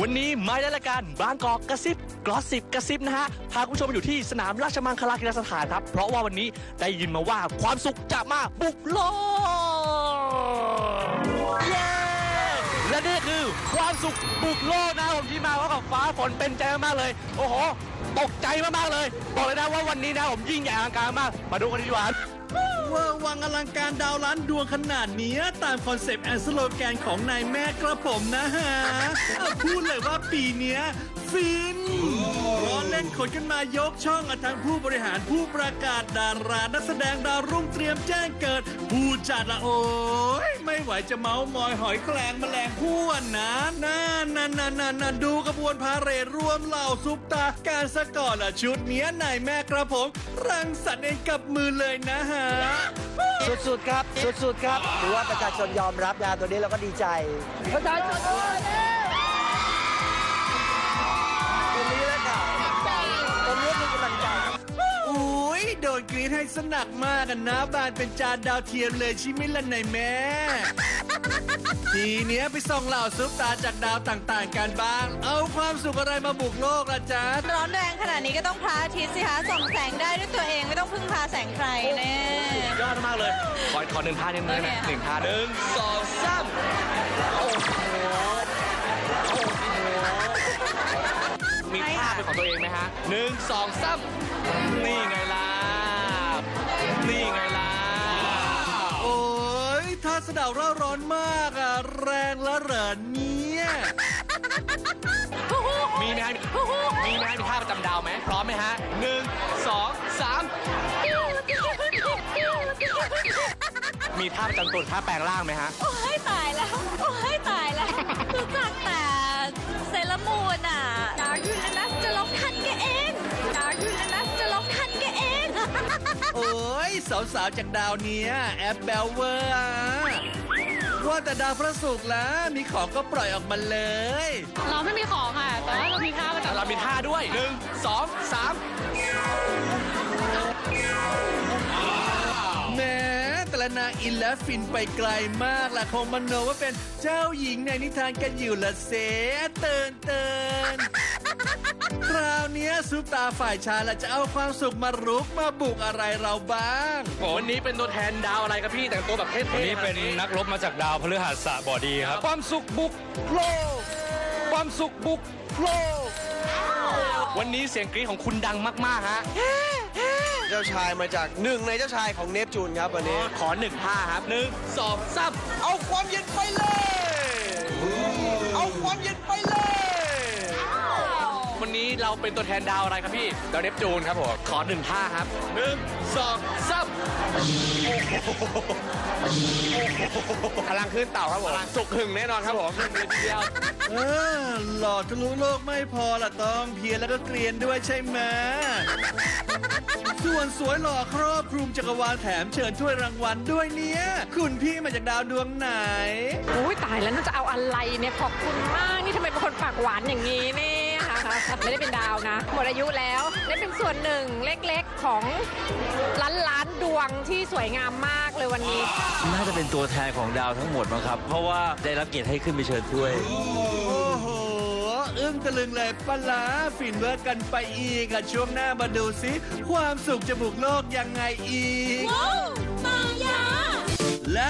วันนี้มาในรายการบางกอกกระซิบกรอสิบกระซิบนะฮะ พาคุณผู้ชมมาอยู่ที่สนามราชมังคลากีฬาสถานครับ เพราะว่าวันนี้ได้ยินมาว่าความสุขจะมาบุกโลกเย้และนี่คือความสุขบุกโลกนะผมที่มาพร้อมกับฟ้าฝนเป็นใจมากๆเลย โอ้โห ตกใจมากๆเลย บอกเลยนะว่าวันนี้นะผมยิ่งใหญ่อลังการมาก มาดูกันดีกว่าเวังอลังการดาวล้านดวงขนาดนี้ตามคอนเซปต์แอนสโลแกนของนายแม่กระผมนะฮะ พูดเลยว่าปีนี้ฟิน ร้อนเล่นขนกันมายกช่องอะทั้งผู้บริหารผู้ประกาศดารานักแสดงดาวรุ่งเตรียมแจ้งเกิด ผู้จัดละโอ้ยไม่ไหวจะเมาส์มอยหอยแคลงแมลงผู้อะนะนั่นนั่นนั่นนั่นนั่นดูกระบวนพาเหรดรวมเหล่าซุปตาการสะก่อนละชุดเนี้ยนายแม่กระผม รังสรรค์เองกับมือเลยนะฮะ สุดๆครับ สุดๆครับ ถือว่าประชาชนยอมรับยาตัวนี้เราก็ดีใจ ประชาชน รีดให้สนักมากกันนะบานเป็นจานดาวเทียมเลยชิมิลันไหนแม่ทีเนี้ยไปส่องเหล่าซุปตาจากดาวต่างๆกันบ้าง เอาความสุขอะไรมาบุกโลกละจ๊ะร้อนแรงขนาดนี้ก็ต้องพระอาทิตย์สิคะส่องแสงได้ด้วยตัวเองไม่ต้องพึ่งพาแสงใครแน่ยอดมากเลยขอขอหนึ่งท่านิดนึงนะโอเคค่ะหนึ่งท่าหนึ่งสองสามโอ้โหโอ้โหมีท่าเป็นของตัวเองไหมฮะหนึ่งสองสามนี่ไงล่ะ นี่ไงล่ะ โอ้ยถ้าสะเดาวเร่าร้อนมากอะแรงละเหรอเนี่ยมีไหมฮะมีไหมฮะมีท่าประจำดาวไหมพร้อมไหมฮะหนึ่งสองสามมีท่าประจำตัวท่าแปลงร่างไหมฮะ โอ้ยตาย อ้ยสาวๆจากดาวเนี้ยแอปแบลเวอร์อะว่าแต่ดาวพระศุกร์ละมีของก็ปล่อยออกมาเลย เราไม่มีของค่ะ แต่ว่าเรามีท่าประจำเรามีท่าด้วยหนึ่งสองสามแหม้แต่ละนางอินและฟินไปไกลมากล่ะคงมโนว่าเป็นเจ้าหญิงในนิทานกันอยู่ละเสเตือนเตือนคราวเนี้ย ซุปตาฝ่ายชายละจะเอาความสุขมารุกมาบุกอะไรเราบ้าง โอ้วันนี้เป็นตัวแทนดาวอะไรครับพี่แต่งตัวแบบเท่ๆวันนี้เป็นนักรบมาจากดาวพฤหัสบดีครับ ความสุขบุกโลก ความสุขบุกโลก วันนี้เสียงกรี๊ดของคุณดังมากๆฮะ เจ้าชายมาจากหนึ่งในเจ้าชายของเนปจูนครับวันนี้ ขอหนึ่งท่าครับหนึ่งสองสามเอาความเย็นไปเลย เอาความเย็นไปเลยวันนี้ เราเป็นตัวแทนดาวอะไรครับพี่ ดาวเนปจูนครับผม ขอหนึ่งท่าครับหนึ่งสองสามพลังขึ้นเต่าครับผมสุกหึงแน่นอนครับผมเลยทีเดียวเออหล่อทะลุโลกไม่พอละต้องเพียรแล้วก็เกรียนด้วยใช่ไหมส่วนสวยหล่อครอบคลุมจักรวาลแถมเชิญถ้วยรางวัลด้วยเนี่ย คุณพี่มาจากดาวดวงไหนอุ้ยตายแล้วน่าจะเอาอะไรเนี่ยขอบคุณมาก นี่ทำไมเป็นคนปากหวานอย่างนี้เนี่ยค่ะ ไม่ได้เป็นดาวนะ หมดอายุแล้วได้เป็นส่วนหนึ่งเล็กๆของล้านล้านๆดวงที่สวยงามมากเลยวันนี้ น่าจะเป็นตัวแทนของดาวทั้งหมดมั้งครับ เพราะว่าได้รับเกียรติให้ขึ้นไปเชิญถ้วย โอ้โห อึ้งตะลึงเลยปะลาฟินเวิร์กกันไปอีกอะช่วงหน้ามาดูสิความสุขจะบุกโลกยังไงอีกมายา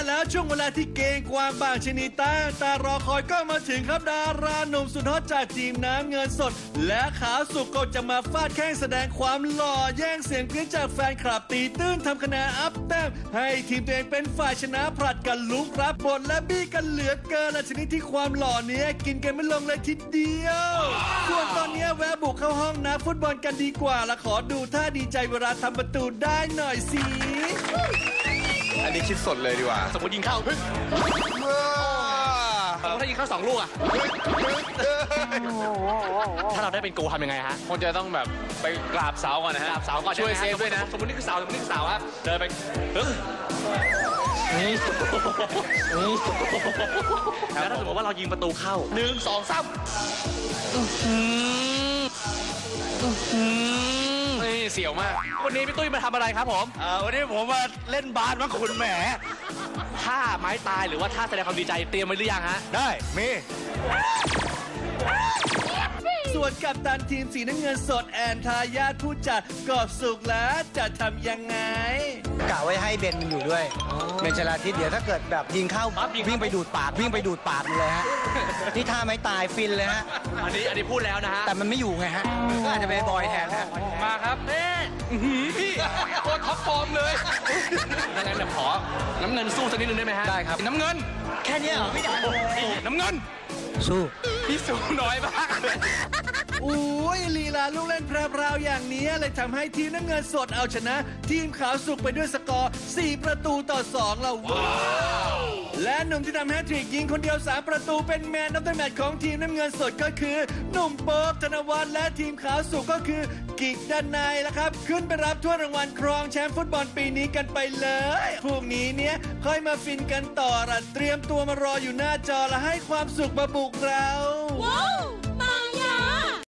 และแล้วช่วงเวลาที่เกงกวางบางชนีต้าตารอคอยก็มาถึงครับดาราหนุ่มสุดฮอตจากทีมน้ำเงินสด และขาวสุกก็จะมาฟาดแข้งแสดงความหล่อแย่งเสียงกรี๊ดจากแฟนคลับตีตื้นทำคะแนนอัพแต้มให้ทีมตัวเองเป็นฝ่ายชนะผลัดกันลุกรับบทและบี้กันเหลือเกินและชนิดที่ความหล่อเนี้ยกินกันไม่ลงเลยทีเดียวส่วนตอนนี้แวะบุกเข้าห้องนักฟุตบอลกันดีกว่าและขอดูท่าดีใจเวลาทำประตูได้หน่อยสิ อันนี้คิดสดเลยดีกว่าสมมติยิงเข้าเฮ้ยสมมติถ้ายิงเข้าสองลูกอะถ้าเราได้เป็นโกลทำยังไงฮะคนจะต้องแบบไปกราบเสาก่อนนะฮะกราบเสาก่อนช่วยใไหมเซฮะฟด้วยนะสมมตินี่คือเสาสมมตินี่คือเสาครับเดินไปเฮ้ยแล้วถ้าสมมติว่าเรายิงประตูเข้าหนึ่งสองสามนี่ เสียวมาก วันนี้พี่ตุ้ยมาทำอะไรครับผมวันนี้ผมมาเล่นบาสมั้งคุณแหม ท่าไม้ตายหรือว่าท่าแสดงความดีใจเตรียมไว้หรือยังฮะ ได้ มี ส่วนกับตันทีมสีน้ำเงินสดแอนทายาทผู้จัดกอบสุขแล้วจะทำยังไง กะไว้ให้เบนมันอยู่ด้วย เบนชลาทิศเดี๋ยวถ้าเกิดแบบยิงเข้าวิ่งไปดูดปากวิ่งไปดูดปากมันเลยฮะ นี่ท่าไม่ตายฟินเลยฮะ อันนี้อันนี้พูดแล้วนะฮะ แต่มันไม่อยู่ไงฮะก็อาจจะเป็นบอยแทนฮะ มาครับเน่พี่โคตรท็อปฟอร์มเลยดังนั้นเดี๋ยวขอ น้ำเงินสู้สักนิดนึงได้ไหมฮะ ได้ครับ น้ำเงิน แค่เนี้ยเหรอไม่ได้น้ำเงิน สู้ พี่สูงน้อยมากเลย อุ้ยลีลาลูกเล่นแพรวๆอย่างนี้เลยทำให้ทีมน้ำเงินสดเอาชนะ ทีมขาวสุกไปด้วยสกอร์ 4 ประตูต่อ 2 แล้วว้าวและหนุ่มที่ทำแฮตทริกยิงคนเดียว 3 ประตูเป็นแมนนัฟเตอร์แมตช์ของทีมน้ำเงินสดก็คือ หนุ่มโป๊บธนวัฒน์และทีมขาวสุกก็คือกิกด้านในแล้วครับ ขึ้นไปรับถ้วยรางวัลครองแชมป์ฟุตบอลปีนี้กันไปเลยพรุ่งนี้เนี่ยค่อยมาฟินกันต่อละเตรียมตัวมารออยู่หน้าจอและให้ความสุขมาบุกเราว้าว